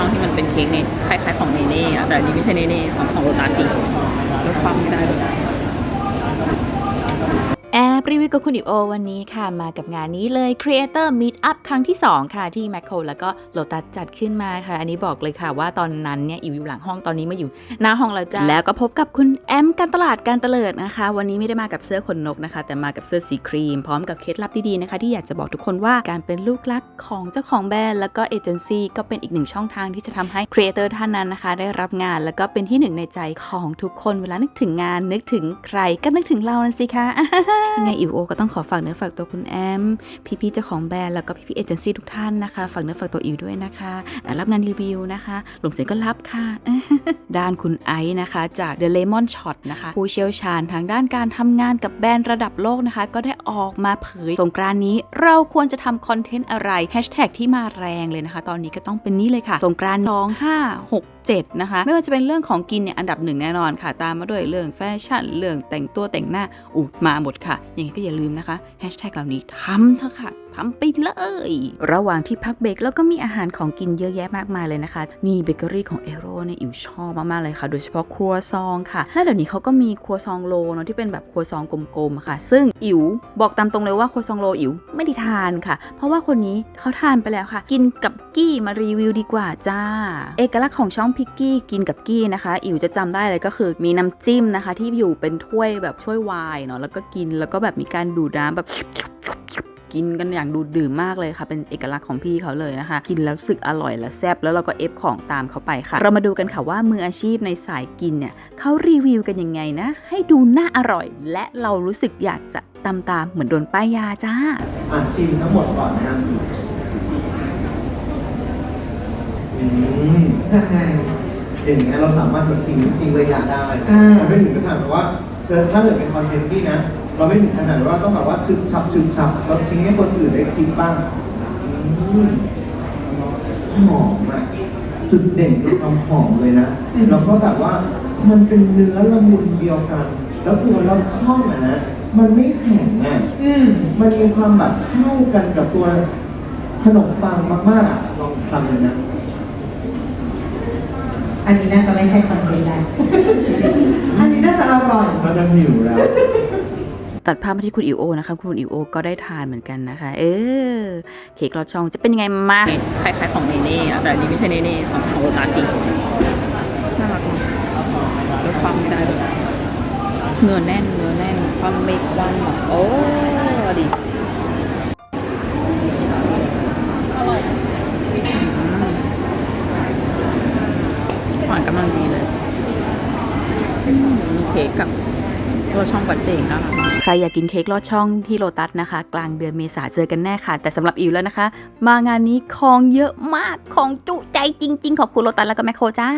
ช่องที่มันเป็นเค้กเนี่ยคล้ายๆของเนเน่อะแต่อันนี้ไม่ใช่เนเน่ของของโรตาติลดความไม่ได้เลย แอบรีวิวกับคุณอิโอวันนี้ค่ะมากับงานนี้เลย Creator Meetup ครั้งที่ 2 ค่ะที่ m a c โ o แล้วก็โลตัสจัดขึ้นมาค่ะ อันนี้บอกเลยค่ะว่าตอนนั้นเนี่ยอิวอยู่หลังห้องตอนนี้มาอยู่หน้าห้องแล้วจ้าแล้วก็พบกับคุณแอมการตลาดการเตลิดนะคะ วันนี้ไม่ได้มากับเสื้อขนนกนะคะ แต่มากับเสื้อสีครีม พร้อมกับเคล็ดลับดีๆนะคะ ที่อยากจะบอกทุกคนว่าการเป็นลูกรักของเจ้าของแบรนด์แล้วก็เอเจนซี่ก็เป็นอีกหนึ่งช่องทางที่จะทำให้ครีเอเตอร์ท่านนั้นนะคะ ได้รับงานแล้วก็เป็นที่หนึ่งในใจของทุกคนเวลานึกถึงงานนึกถึงใครก็นึกถึงเรานั่นสิคะังไงอิวโอก็ต้องขอฝากเนื้อฝากตัวคุณแอม พี่ๆเจ้าของแบรนด์แล้วก็พี่ๆเอเจนซี่ทุกท่านนะคะ ฝากเนื้อฝากตัวอิวด้วยนะคะ รับงานรีวิวนะคะหลงเสียงก็รับค่ะ ด้านคุณไอซ์นะคะ จาก The Lemon Shot นะคะ ผู้เชี่ยวชาญทางด้านการทำงานกับแบรนด์ระดับโลกนะคะ ก็ได้ออกมาเผยสงกรานต์นี้เราควรจะทำคอนเทนต์อะไรแฮชแท็กที่มาแรงเลยนะคะ ตอนนี้ก็ต้องเป็นนี่เลยค่ะ สงกรานต์2567นะคะไม่ว่าจะเป็นเรื่องของกินเนี่ยอันดับหนึ่งแน่นอนค่ะ ตามมาด้วยเรื่องแฟชั่นเรื่องแต่งตัวแต่งหน้าอุมาหมดค่ะยังไงก็อย่าลืมนะคะแฮชแท็กเหล่านี้ทำเถอะค่ะทำไปเลย ระหว่างที่พักเบรกแล้วก็มีอาหารของกินเยอะแยะมากมายเลยนะคะ นี่เบเกอรี่ของเอโร่เนี่ยอิวชอบมากๆเลยค่ะ โดยเฉพาะครัวซองค่ะ และเดี๋ยวนี้เขาก็มีครัวซองโลเนาะที่เป็นแบบครัวซองกลมๆค่ะ ซึ่งอิวบอกตามตรงเลยว่าครัวซองโลอิวไม่ได้ทานค่ะ เพราะว่าคนนี้เขาทานไปแล้วค่ะ กินกับกี้มารีวิวดีกว่าจ้า เอกลักษณ์ของช่องพิกกี้กินกับกี้นะคะอิวจะจำได้เลยก็คือมีน้ำจิ้มนะคะ ที่อยู่เป็นถ้วยแบบถ้วยวายเนาะแล้วก็กินแล้วก็แบบมีการดูดน้ำแบบกินกันอย่างดูดดื่มมากเลยค่ะ เป็นเอกลักษณ์ของพี่เขาเลยนะคะ กินแล้วรู้สึกอร่อยและแซ่บแล้วเราก็เอฟของตามเขาไปค่ะ เรามาดูกันค่ะว่ามืออาชีพในสายกินเนี่ยเขารีวิวกันยังไงนะ ให้ดูน่าอร่อย และเรารู้สึกอยากจะตามตามๆเหมือนโดนป้ายยาจ้าอ่านชิมทั้งหมดก่อนนะครับอืมยังไงอย่างเงี้ยเราสามารถแบบทิ้งทิ้งระยะได้อ่ามันไม่ถึงขนาดแบบว่าเกิดถ้าเกิดเป็นคอนเทนต์ที่นะ เราไม่ถึงขนาดว่าต้องแบบว่าชึบฉับชึบฉับเราทิ้งให้คนอื่นได้คิดบ้างอืมหอมอะจุดเด่นคือความหอมเลยนะแล้วก็แบบว่ามันเป็นเนื้อละมุนเดียวกัน แล้วตัวเราช่องอะนะมันไม่แข็งอะอืมมันมีความแบบเข้ากันกับตัวขนมปังมากๆอะลองทำเลยนะอันนี้น่าจะไม่ใช่คอนเทนต์แล้ว อันนี้น่าจะอร่อยมันจะหิวแล้ว ตัดภาพมาที่คุณอิวโอนะคะ คุณอิวโอก็ได้ทานเหมือนกันนะคะ เออเค้กลอดช่องจะเป็นยังไงมาคล้ายๆของเนเน่แต่อันนี้ไม่ใช่เนเน่ของขอตาจิน่ารักดีลดความไม่ได้เลยเนื้อแน่นเนื้อแน่นความเมกวันแบบโอ้ดีหวานกำลังดีเลยมมีเค้กกับ ลอดช่องปัดเจงน่ารักมากใครอยากกินเค้กลอดช่องที่โลตัสนะคะ กลางเดือนเมษาเจอกันแน่ค่ะ แต่สำหรับอิวแล้วนะคะ มางานนี้ของเยอะมากของจุใจจริง ๆ ขอบคุณโลตัสแล้วก็แมคโครจ้า